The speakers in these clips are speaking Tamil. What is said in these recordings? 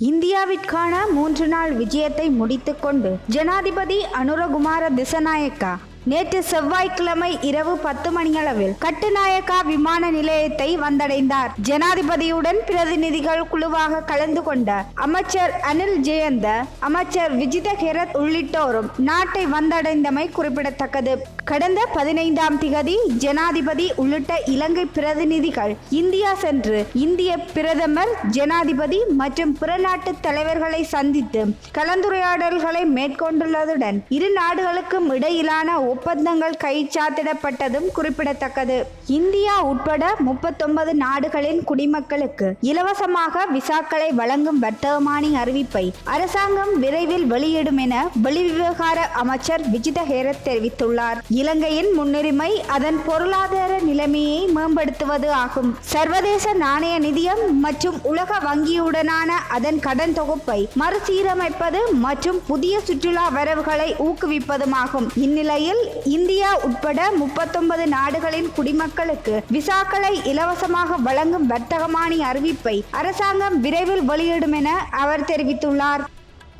இந்தியாவிற்கான மூன்று நாள் விஜயத்தை முடித்துக்கொண்டு ஜனாதிபதி அனுரகுமார திசநாயக்கா நேற்று செவ்வாய்க்கிழமை இரவு பத்து மணியளவில் கட்டுநாயக்கா விமான நிலையத்தை வந்தடைந்தார். ஜனாதிபதியுடன் பிரதிநிதிகள் குழுவாக கலந்து கொண்ட அமைச்சர் அனில் ஜெயந்த அமைச்சர் விஜித ஹெரத் உள்ளிட்டோரும் நாட்டை வந்தடைந்தமை குறிப்பிடத்தக்கது. கடந்த பதினைந்தாம் திகதி ஜனாதிபதி உள்ளிட்ட இலங்கை பிரதிநிதிகள் இந்தியா சென்று இந்திய பிரதமர் ஜனாதிபதி மற்றும் பிற நாட்டு தலைவர்களை சந்தித்து கலந்துரையாடல்களை மேற்கொண்டுள்ளதுடன் இரு நாடுகளுக்கும் இடையிலான ஒப்பந்தங்கள் கைச்சாத்திடப்பட்டதும் குறிப்பிடத்தக்கது. இந்தியா உட்பட முப்பத்தொன்பது நாடுகளின் குடிமக்களுக்கு இலவசமாக விசாக்களை வழங்கும் வர்த்தகமானி அறிவிப்பை அரசாங்கம் விரைவில் வெளியிடும் என வெளிவிவகார அமைச்சர் விஜித ஹேரத் தெரிவித்துள்ளார். இலங்கையின் முன்னுரிமை அதன் பொருளாதார நிலைமையை மேம்படுத்துவது ஆகும். சர்வதேச நாணய நிதியம் மற்றும் உலக வங்கியுடனான அதன் கடன் தொகுப்பை மறுசீரமைப்பது மற்றும் புதிய சுற்றுலா வரவுகளை ஊக்குவிப்பதுமாகும் இந்நிலையில் இந்தியா உட்பட முப்பத்தொன்பது நாடுகளின் குடிமக்களுக்கு விசாக்களை இலவசமாக வழங்கும் வர்த்தகமானி அறிவிப்பை அரசாங்கம் விரைவில் வெளியிடும் என அவர் தெரிவித்துள்ளார்.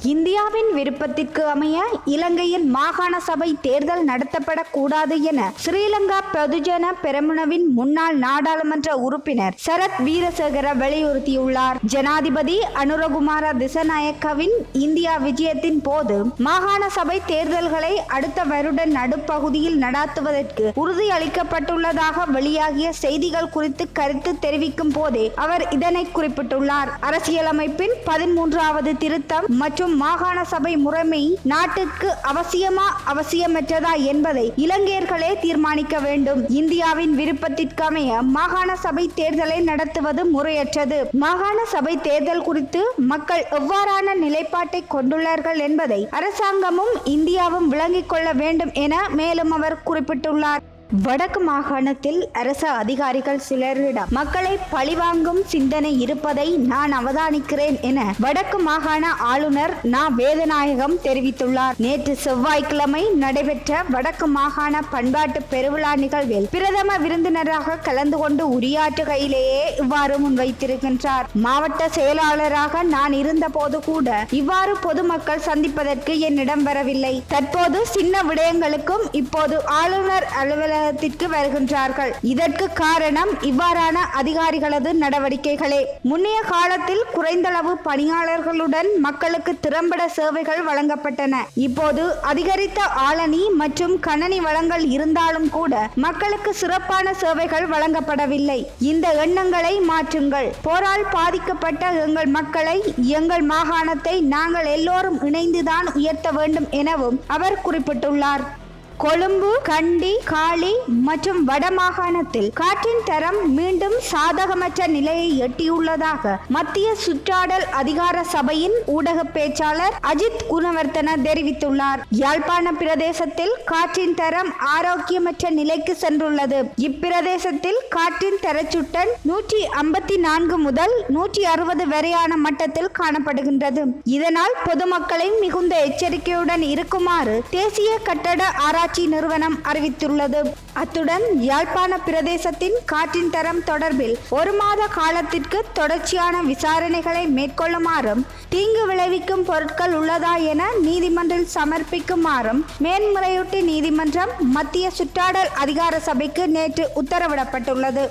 இந்தியாவின் விருப்பத்திற்கு அமைய இலங்கையில் மாகாண சபை தேர்தல் நடத்தப்படக்கூடாது என ஸ்ரீலங்கா பொதுஜன பெரமுனவின் முன்னாள் நாடாளுமன்ற உறுப்பினர் சரத் வீரசேகர வலியுறுத்தியுள்ளார். ஜனாதிபதி அனுரகுமார திசநாயக்கவின் இந்தியா விஜயத்தின் போது மாகாண சபை தேர்தல்களை அடுத்த வருட நடுப்பகுதியில் நடாத்துவதற்கு உறுதியளிக்கப்பட்டுள்ளதாக வெளியாகிய செய்திகள் குறித்து கருத்து தெரிவிக்கும் போதே அவர் இதனை குறிப்பிட்டுள்ளார். அரசியலமைப்பின் பதிமூன்றாவது திருத்தம் மற்றும் மாகாண சபை முறைமை நாட்டுக்கு அவசியமா அவசியமற்றதா என்பதை இலங்கையர்களே தீர்மானிக்க வேண்டும். இந்தியாவின் விருப்பத்திற்கமைய மாகாண சபை தேர்தலை நடத்துவது முறையற்றது. மாகாண சபை தேர்தல் குறித்து மக்கள் எவ்வாறான நிலைப்பாட்டை கொண்டுள்ளார்கள் என்பதை அரசாங்கமும் இந்தியாவும் விளங்கிக் கொள்ள வேண்டும் என மேலும் அவர் குறிப்பிட்டுள்ளார். வடக்கு மாகாணத்தில் அரச அதிகாரிகள் சிலரிடம் மக்களை பழிவாங்கும் சிந்தனை இருப்பதை நான் அவதானிக்கிறேன் என வடக்கு மாகாண ஆளுநர் நா. வேதநாயகம் தெரிவித்துள்ளார். நேற்று செவ்வாய்க்கிழமை நடைபெற்ற வடக்கு மாகாண பண்பாட்டு பெருவிழா நிகழ்வில் பிரதம விருந்தினராக கலந்து கொண்டு உரையாற்றுகையிலேயே இவ்வாறு முன்வைத்திருக்கின்றார். மாவட்ட செயலாளராக நான் இருந்த போது கூட இவ்வாறு பொதுமக்கள் சந்திப்பதற்கு என்னிடம் வரவில்லை. தற்போது சின்ன விடயங்களுக்கும் இப்போது ஆளுநர் அலுவலக அலுவலகத்திற்கு வருகின்றார்கள். இதற்கு காரணம் இவ்வாறான அதிகாரிகளது நடவடிக்கைகளே. முன்னைய காலத்தில் குறைந்தளவு பணியாளர்களுடன் மக்களுக்கு திறம்பட சேவைகள் வழங்கப்பட்டன. இப்போது அதிகரித்த ஆளணி மற்றும் கணனி வளங்கள் இருந்தாலும் கூட மக்களுக்கு சிறப்பான சேவைகள் வழங்கப்படவில்லை. இந்த எண்ணங்களை மாற்றுங்கள். போரால் பாதிக்கப்பட்ட எங்கள் மக்களை எங்கள் மாகாணத்தை நாங்கள் எல்லோரும் இணைந்துதான் உயர்த்த வேண்டும் எனவும் அவர் குறிப்பிட்டுள்ளார். கொழும்பு கண்டி காலி மற்றும் வடமாகாணத்தில் காற்றின் தரம் மீண்டும் சாதகமற்ற நிலையை எட்டியுள்ளதாக மத்திய சுற்றாடல் அதிகார சபையின் ஊடக பேச்சாளர் அஜித் குணவர்த்தன தெரிவித்துள்ளார். யாழ்ப்பாண பிரதேசத்தில் காற்றின் தரம் ஆரோக்கியமற்ற நிலைக்கு சென்றுள்ளது. இப்பிரதேசத்தில் காற்றின் தரச்சுட்டன் நூற்றி ஐம்பத்தி நான்கு முதல் நூற்றி அறுபது வரையான மட்டத்தில் காணப்படுகின்றது. இதனால் பொதுமக்களை மிகுந்த எச்சரிக்கையுடன் இருக்குமாறு தேசிய கட்டட ஆராய்ச்சி ஆராய்ச்சி நிறுவனம் அறிவித்துள்ளது. அத்துடன் யாழ்ப்பாண பிரதேசத்தின் காற்றின் தரம் தொடர்பில் ஒரு மாத காலத்திற்கு தொடர்ச்சியான விசாரணைகளை மேற்கொள்ளுமாறும் தீங்கு விளைவிக்கும் பொருட்கள் உள்ளதா என நீதிமன்றில் சமர்ப்பிக்குமாறும் மேன்முறையீட்டு நீதிமன்றம் மத்திய சுற்றாடல் அதிகார சபைக்கு நேற்று உத்தரவிடப்பட்டுள்ளது.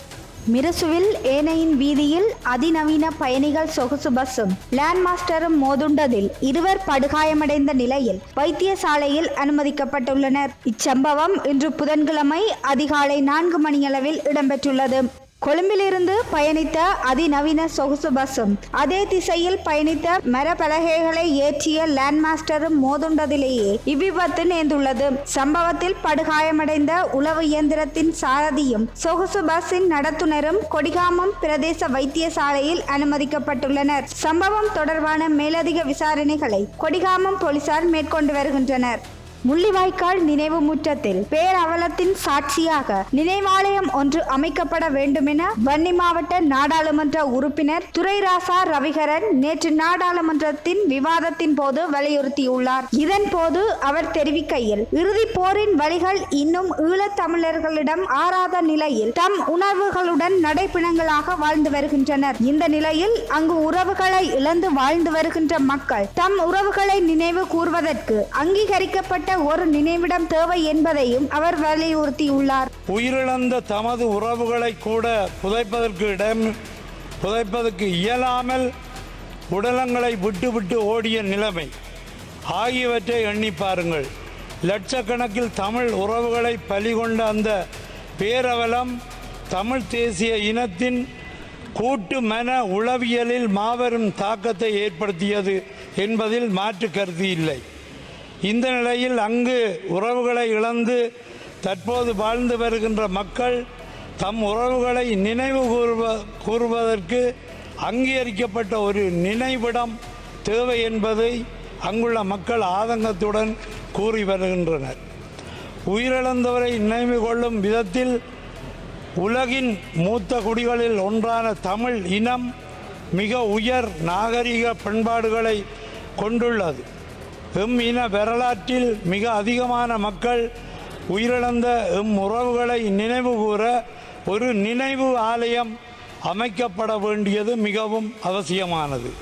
மிரசுவில் ஏனையின் வீதியில் அதிநவீன பயணிகள் சொகுசு பஸ்ஸும் லேண்ட் மாஸ்டரும் மோதுண்டதில் இருவர் படுகாயமடைந்த நிலையில் வைத்தியசாலையில் அனுமதிக்கப்பட்டுள்ளனர். இச்சம்பவம் இன்று புதன்கிழமை அதிகாலை நான்கு மணியளவில் இடம்பெற்றுள்ளது. கொழும்பிலிருந்து பயணித்த அதிநவீன சொகுசு பஸ்ஸும் அதே திசையில் பயணித்த மரப்பலகைகளை ஏற்றிய லேண்ட் மாஸ்டரும் மோதுண்டதிலேயே இவ்விபத்து நேர்ந்துள்ளது. சம்பவத்தில் படுகாயமடைந்த உளவு இயந்திரத்தின் சாரதியும் சொகுசு பஸ்ஸின் நடத்துனரும் கொடிகாமம் பிரதேச வைத்தியசாலையில் அனுமதிக்கப்பட்டுள்ளனர். சம்பவம் தொடர்பான மேலதிக விசாரணைகளை கொடிகாமம் போலீசார் மேற்கொண்டு வருகின்றனர். முள்ளிவாய்க்கால் நினைவு முற்றத்தில் பேரவலத்தின் சாட்சியாக நினைவாலயம் ஒன்று அமைக்கப்பட வேண்டுமென வன்னி மாவட்ட நாடாளுமன்ற உறுப்பினர் துரைராசா ரவிகரன் நேற்று நாடாளுமன்றத்தின் விவாதத்தின் போது வலியுறுத்தியுள்ளார். இதன் போது அவர் தெரிவிக்கையில் இறுதி போரின் வழிகள் இன்னும் ஈழத் தமிழர்களிடம் ஆறாத நிலையில் தம் உணர்வுகளுடன் நடைப்பிணங்களாக வாழ்ந்து வருகின்றனர். இந்த நிலையில் அங்கு உறவுகளை இழந்து வாழ்ந்து வருகின்ற மக்கள் தம் உறவுகளை நினைவு கூர்வதற்கு அங்கீகரிக்கப்பட்ட ஒரு நினைவிடம் தேவை என்பதையும் அவர் வலியுறுத்தியுள்ளார். உயிரிழந்த தமது உறவுகளை கூட புதைப்பதற்கு இடம் புதைப்பதற்கு இயலாமல் உடலங்களை விட்டு விட்டு ஓடிய நிலைமை. ஆகியவற்றை எண்ணி பாருங்கள். லட்சக்கணக்கில் தமிழ் உறவுகளை பலிகொண்ட அந்த பேரவலம் தமிழ் தேசிய இனத்தின் கூட்டு மன உளவியலில் மாபெரும் தாக்கத்தை ஏற்படுத்தியது என்பதில் மாற்று கருத்து இல்லை. இந்த நிலையில் அங்கு உறவுகளை இழந்து தற்போது வாழ்ந்து வருகின்ற மக்கள் தம் உறவுகளை நினைவு கூறுவ கூறுவதற்கு அங்கீகரிக்கப்பட்ட ஒரு நினைவிடம் தேவை என்பதை அங்குள்ள மக்கள் ஆதங்கத்துடன் கூறி வருகின்றனர். உயிரிழந்தவரை நினைவு கொள்ளும் விதத்தில் உலகின் மூத்த குடிகளில் ஒன்றான தமிழ் இனம் மிக உயர் நாகரிக பண்பாடுகளை கொண்டுள்ளது. எம் இன வரலாற்றில் மிக அதிகமான மக்கள் உயிரிழந்த எம் உறவுகளை நினைவு கூற ஒரு நினைவு ஆலயம் அமைக்கப்பட வேண்டியது மிகவும் அவசியமானது.